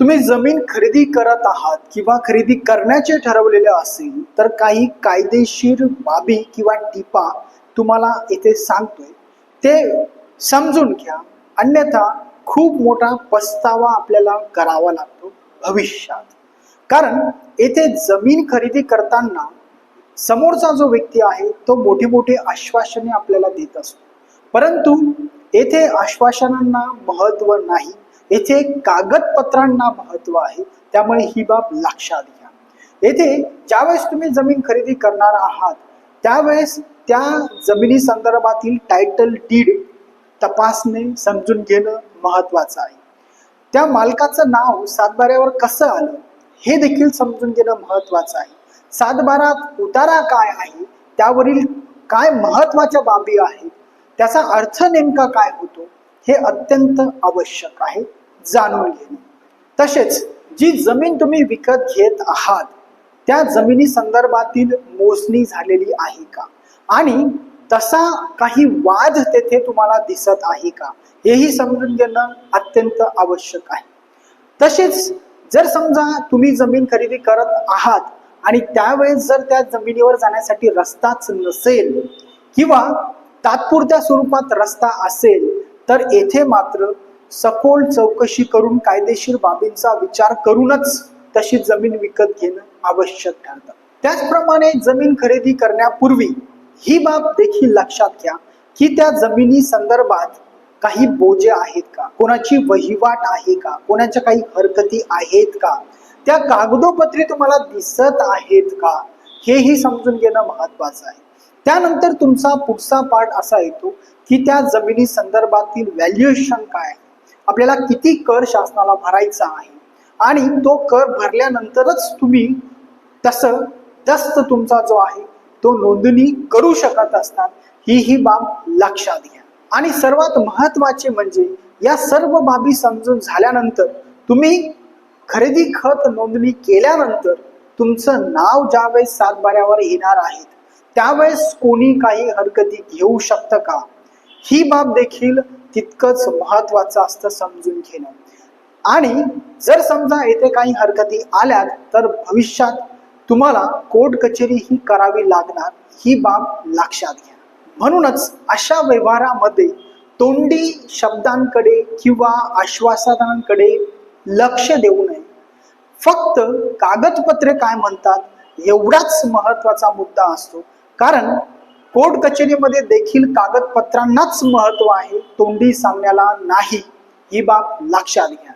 तुम्ही जमीन खरेदी करत आहात किंवा खरेदी करण्याचे ठरवलेले असेल तर काही कायदेशीर बाबी किंवा टिपा तुम्हाला इथे सांगतोय. ते समजून घ्या. अन्यथा खूप मोठा पस्तावा आपल्याला करावा लागतो भविष्यात. कारण येथे जमीन खरेदी करताना समोरचा जो व्यक्ती आहे तो मोठी मोठी आश्वासने आपल्याला देत असतो. परंतु येथे आश्वासनांना महत्त्व नाही. येथे कागदपत्रांना महत्त्व आहे. त्यामुळे ही बाब लक्षात घ्या. येथे ज्यावेळेस तुम्ही जमीन खरेदी करणार आहात त्यावेळेस त्या जमिनी संदर्भातील टायटल डीड तपासणे समजून घेणं महत्वाचं आहे. त्या मालकाचं नाव सातबाऱ्यावर कसं आलं हे देखील समजून घेणं महत्वाचं आहे. सातबारात उतारा काय आहे त्यावरील काय महत्त्वाच्या बाबी आहेत त्याचा अर्थ नेमका काय होतो हे अत्यंत आवश्यक आहे जाणून घेणे. तसेच जी जमीन तुम्ही विकत घेत आहात त्या जमिनी संदर्भातील मोजणी झालेली आहे का? आणि तसा काही वाद तेथे तुम्हाला दिसत आहे का? हेही समजून घेणं अत्यंत आवश्यक आहे. तसेच जर समजा तुम्ही जमीन खरेदी करत आहात आणि त्यावेळेस जर त्या जमिनीवर जाण्यासाठी रस्ताच नसेल किंवा तात्पुरत्या स्वरूपात रस्ता असेल तर येथे मात्र सखोल चौकशी करून कायदेशीर बाबींचा विचार करूनच तशी जमीन विकत घेणं आवश्यक ठरतं. त्याचप्रमाणे जमीन खरेदी करण्यापूर्वी ही बाब देखील लक्षात घ्या की त्या जमिनी संदर्भात काही बोजे आहेत का? कोणाची वहिवाट आहे का? कोणाच्या काही हरकती आहेत का? त्या कागदोपत्री तुम्हाला दिसत आहेत का? हेही समजून घेणं महत्वाचं आहे. त्यानंतर तुमचा पुढचा पार्ट असा येतो की त्या जमिनी संदर्भातील व्हॅल्युएशन काय आहे? आपल्याला किती कर शासनाला भरायचा आहे? आणि तो कर भरल्यानंतरच तुम्ही तसं दस्त तुमचा जो आहे तो नोंदणी करू शकत असतात. ही ही बाब लक्षात घ्या. आणि सर्वात महत्त्वाचे म्हणजे या सर्व बाबी समजून झाल्यानंतर तुम्ही खरेदी खत नोंदणी केल्यानंतर तुमचं नाव ज्यावेळेस सातबाऱ्यावर येणार आहेत त्यावेळेस कोणी काही हरकती घेऊ शकतं का? ही बाब देखील तितकंच महत्वाचं असतं समजून घेणं. आणि जर समजा येथे काही हरकती आल्यात तर भविष्यात तुम्हाला कोर्ट कचेरी ही करावी लागणार. ही बाब लक्षात घ्या. म्हणूनच अशा व्यवहारामध्ये तोंडी शब्दांकडे किंवा आश्वासनांकडे लक्ष देऊ नये. फक्त कागदपत्रे काय म्हणतात एवढाच महत्त्वाचा मुद्दा असतो. कारण कोर्ट कचेरीमध्ये देखील कागदपत्रांनाच महत्त्व आहे तोंडी सांगण्याला नाही. ही बाब लक्षात घ्या.